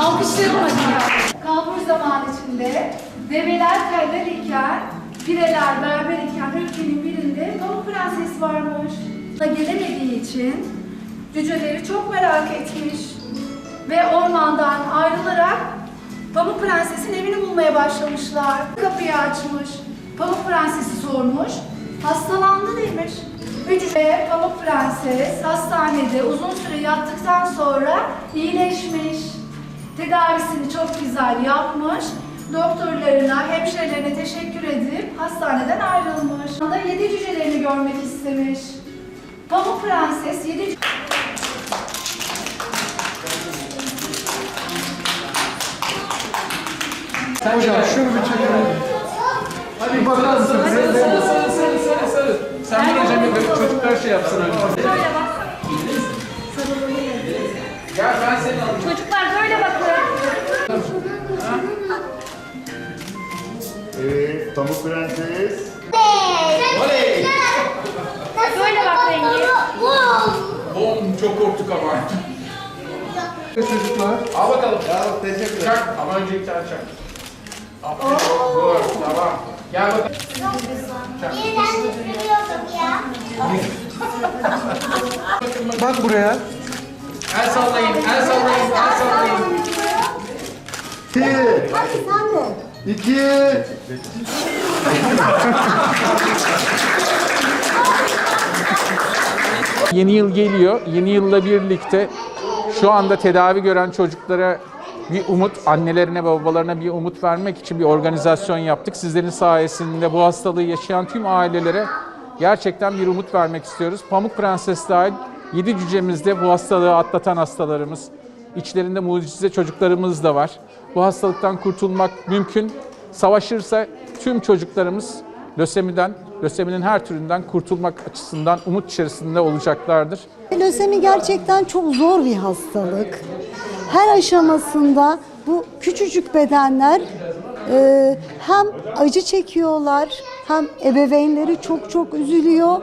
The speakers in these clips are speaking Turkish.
Alkışlayalım hadi. Kalbur zaman içinde develer terler iken, pireler berber iken ülkenin birinde Pamuk Prenses varmış. Da gelemediği için cüceleri çok merak etmiş ve ormandan ayrılarak Pamuk Prenses'in evini bulmaya başlamışlar. Kapıyı açmış. Pamuk Prenses'i sormuş. Hastalandı demiş. Ve Pamuk Prenses hastanede uzun süre yattıktan sonra iyileşmiş. Tedavisini çok güzel yapmış. Doktorlarına, hemşirelerine teşekkür edip hastaneden ayrılmış. Anda yedi cücelerini görmek istemiş. Pamuk Prenses yedi Hocam şunu bir çekelim. Hadi bakar mısın? Sarı sarı sarı sarı sarı. Sen bunu Cemil Bey, çocuklar şey yapsın önce. Böyle bak. Gel ben seni alayım. Çocuklar böyle bakın. Evet, Pamuk Prenses. Oley! Böyle bak rengi. Bom çok korktuk ama. Çocuklar. Al bakalım. Ya teşekkür Çak ama önce bir tane çak. Aferin. Dur tamam. Gel bakalım. Bak buraya. El sallayın, el sallayın, el sallayın. İki. İki. Yeni yıl geliyor. Yeni yılla birlikte şu anda tedavi gören çocuklara bir umut, annelerine ve babalarına bir umut vermek için bir organizasyon yaptık. Sizlerin sayesinde bu hastalığı yaşayan tüm ailelere gerçekten bir umut vermek istiyoruz. Pamuk Prenses dahil 7 cücemizde bu hastalığı atlatan hastalarımız, içlerinde mucize çocuklarımız da var. Bu hastalıktan kurtulmak mümkün. Savaşırsa tüm çocuklarımız lösemiden, löseminin her türünden kurtulmak açısından umut içerisinde olacaklardır. Lösemi gerçekten çok zor bir hastalık. Her aşamasında bu küçücük bedenler e, hem acı çekiyorlar hem ebeveynleri çok çok üzülüyor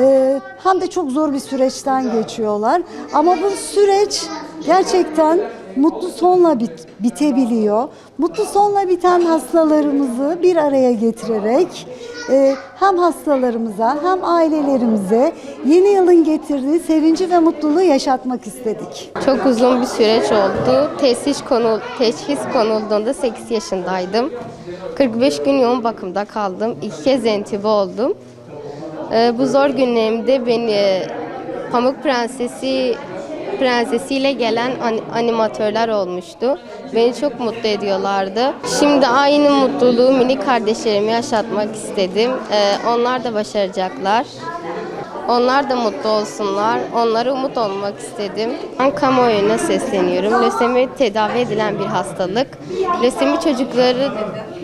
e, hem de çok zor bir süreçten geçiyorlar. Ama bu süreç gerçekten mutlu sonla bit- bitebiliyor. Mutlu sonla biten hastalarımızı bir araya getirerek e, hem hastalarımıza hem ailelerimize yeni yılın getirdiği sevinci ve mutluluğu yaşatmak istedik. Çok uzun bir süreç oldu. Teşhis, konu, teşhis konulduğunda 8 yaşındaydım. 45 gün yoğun bakımda kaldım. İki kez entübe oldum. Ee, bu zor günlerimde beni e, Pamuk Prensesi prensesiyle gelen an- animatörler olmuştu. Beni çok mutlu ediyorlardı. Şimdi aynı mutluluğu minik kardeşlerime yaşatmak istedim. Ee, onlar da başaracaklar. Onlar da mutlu olsunlar. Onlara umut olmak istedim. Ben kamuoyuna sesleniyorum. Lösemi tedavi edilen bir hastalık. Lösemi çocukları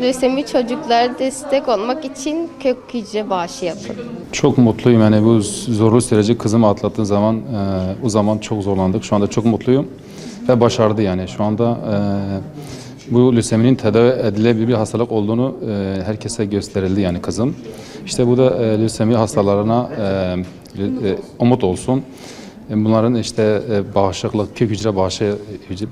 lösemi çocuklara destek olmak için kök hücre bağışı yapın. Çok mutluyum yani bu zorlu süreci kızım atlattığın zaman e, o zaman çok zorlandık. Şu anda çok mutluyum ve başardı yani. Şu anda e, bu löseminin tedavi edilebilir bir hastalık olduğunu e, herkese gösterildi yani kızım. İşte bu da e, lösemi hastalarına e, e, umut olsun. E, Bunların işte e, bağışıklık, kök hücre bağışı,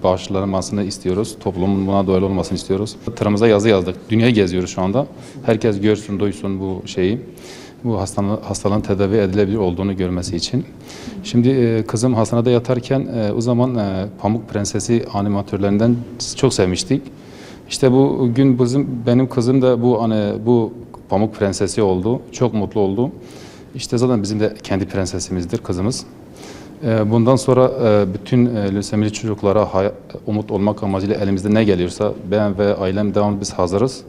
bağışlanmasını istiyoruz. Toplumun buna dahil olmasını istiyoruz. Tırımıza yazı yazdık. Dünyayı geziyoruz şu anda. Herkes görsün, duysun bu şeyi. Bu hastalığın, hastalığın tedavi edilebilir olduğunu görmesi için. Şimdi e, kızım hastanede yatarken o zaman Pamuk Prensesi animatörlerinden çok sevmiştik. İşte bu gün bizim benim kızım da bu hani bu Pamuk Prensesi oldu. Çok mutlu oldu. İşte zaten bizim de kendi prensesimizdir kızımız. Ee, Bundan sonra e, bütün e, lösemili çocuklara umut olmak amacıyla elimizde ne geliyorsa ben ve ailem devam biz hazırız.